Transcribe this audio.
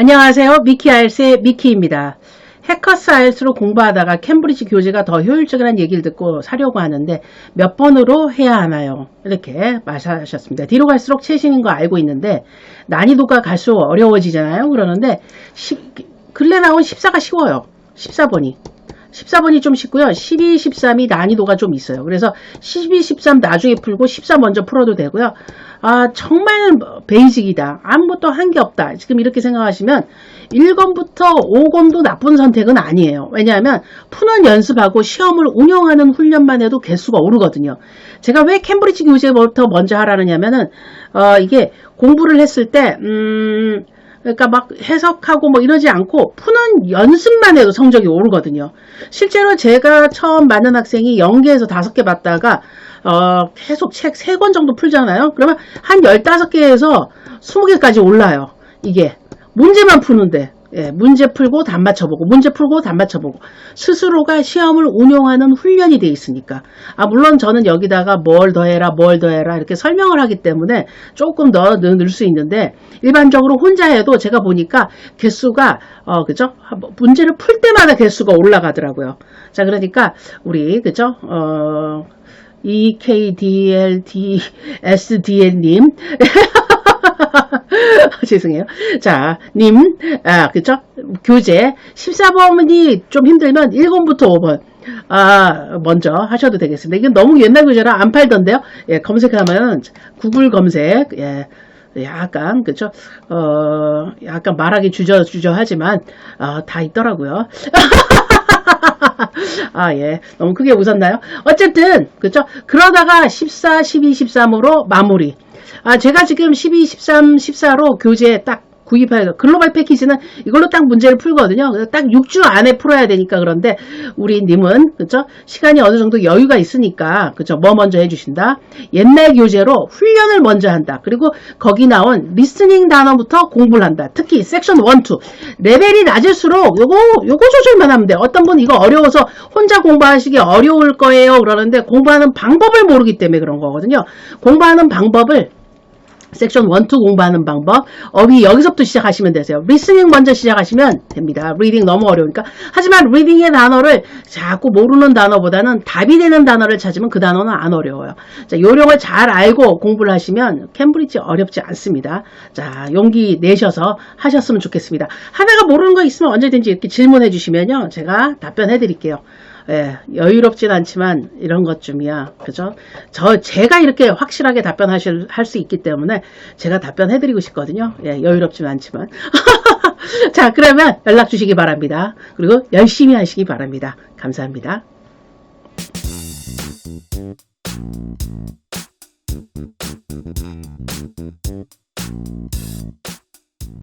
안녕하세요. 미키 알스의 미키입니다. 해커스 알스로 공부하다가 캠브리지 교재가 더 효율적이라는 얘기를 듣고 사려고 하는데 몇 번으로 해야 하나요? 이렇게 말씀하셨습니다. 뒤로 갈수록 최신인 거 알고 있는데 난이도가 갈수록 어려워지잖아요. 그러는데 10, 근래 나온 14가 쉬워요. 14번이. 14번이 좀 쉽고요. 12, 13이 난이도가 좀 있어요. 그래서 12, 13 나중에 풀고 14 먼저 풀어도 되고요. 아, 정말 베이직이다. 아무것도 한 게 없다. 지금 이렇게 생각하시면 1권부터 5권도 나쁜 선택은 아니에요. 왜냐하면 푸는 연습하고 시험을 운영하는 훈련만 해도 개수가 오르거든요. 제가 왜 캠브리지 교재부터 먼저 하라느냐면은 어, 이게 공부를 했을 때 음, 그러니까 막 해석하고 뭐 이러지 않고 푸는 연습만 해도 성적이 오르거든요. 실제로 제가 처음 만난 학생이 연계에서 다섯 개 받다가 어, 계속 책 세 권 정도 풀잖아요. 그러면 한 15개에서 20개까지 올라요. 이게 문제만 푸는데 예, 문제 풀고 답 맞춰보고 문제 풀고 답 맞춰보고. 스스로가 시험을 운용하는 훈련이 돼 있으니까. 아 물론 저는 여기다가 뭘 더해라 뭘 더해라 이렇게 설명을 하기 때문에 조금 더 넣을 수 있는데 일반적으로 혼자 해도 제가 보니까 개수가 어 그죠? 문제를 풀 때마다 개수가 올라가더라고요. 자 그러니까 우리 그죠? 어 E EKDLDSDN님 죄송해요. 자, 님, 아, 그쵸? 교재 14번이 좀 힘들면 1번부터 5번. 아, 먼저 하셔도 되겠습니다. 이건 너무 옛날 교재라 안 팔던데요. 예, 검색하면 구글 검색, 예. 약간 그쵸 어 약간 말하기 주저주저하지만 어, 다 있더라고요 아, 예. 너무 크게 웃었나요? 어쨌든, 그죠? 그러다가 14, 12, 13으로 마무리. 아, 제가 지금 12, 13, 14로 교재 딱 구입해서 글로벌 패키지는 이걸로 딱 문제를 풀거든요. 그래서 딱 6주 안에 풀어야 되니까 그런데 우리 님은 그죠? 시간이 어느 정도 여유가 있으니까 그죠? 뭐 먼저 해주신다. 옛날 교재로 훈련을 먼저 한다. 그리고 거기 나온 리스닝 단어부터 공부를 한다. 특히 섹션 1, 2 레벨이 낮을수록 요거 요거 조절만 하면 돼. 어떤 분 이거 어려워서 혼자 공부하시기 어려울 거예요. 그러는데 공부하는 방법을 모르기 때문에 그런 거거든요. 공부하는 방법을 섹션 1, 2 공부하는 방법 어휘 여기서부터 시작하시면 되세요. 리스닝 먼저 시작하시면 됩니다. 리딩 너무 어려우니까 하지만 리딩의 단어를 자꾸 모르는 단어보다는 답이 되는 단어를 찾으면 그 단어는 안 어려워요. 자, 요령을 잘 알고 공부를 하시면 캠브리지 어렵지 않습니다. 자, 용기 내셔서 하셨으면 좋겠습니다. 하다가 모르는 거 있으면 언제든지 이렇게 질문해 주시면요. 제가 답변해 드릴게요. 예, 여유롭진 않지만 이런 것쯤이야. 그죠? 저, 제가 이렇게 확실하게 답변하실, 할 수 있기 때문에 제가 답변해 드리고 싶거든요. 예, 여유롭진 않지만. 자, 그러면 연락 주시기 바랍니다. 그리고 열심히 하시기 바랍니다. 감사합니다.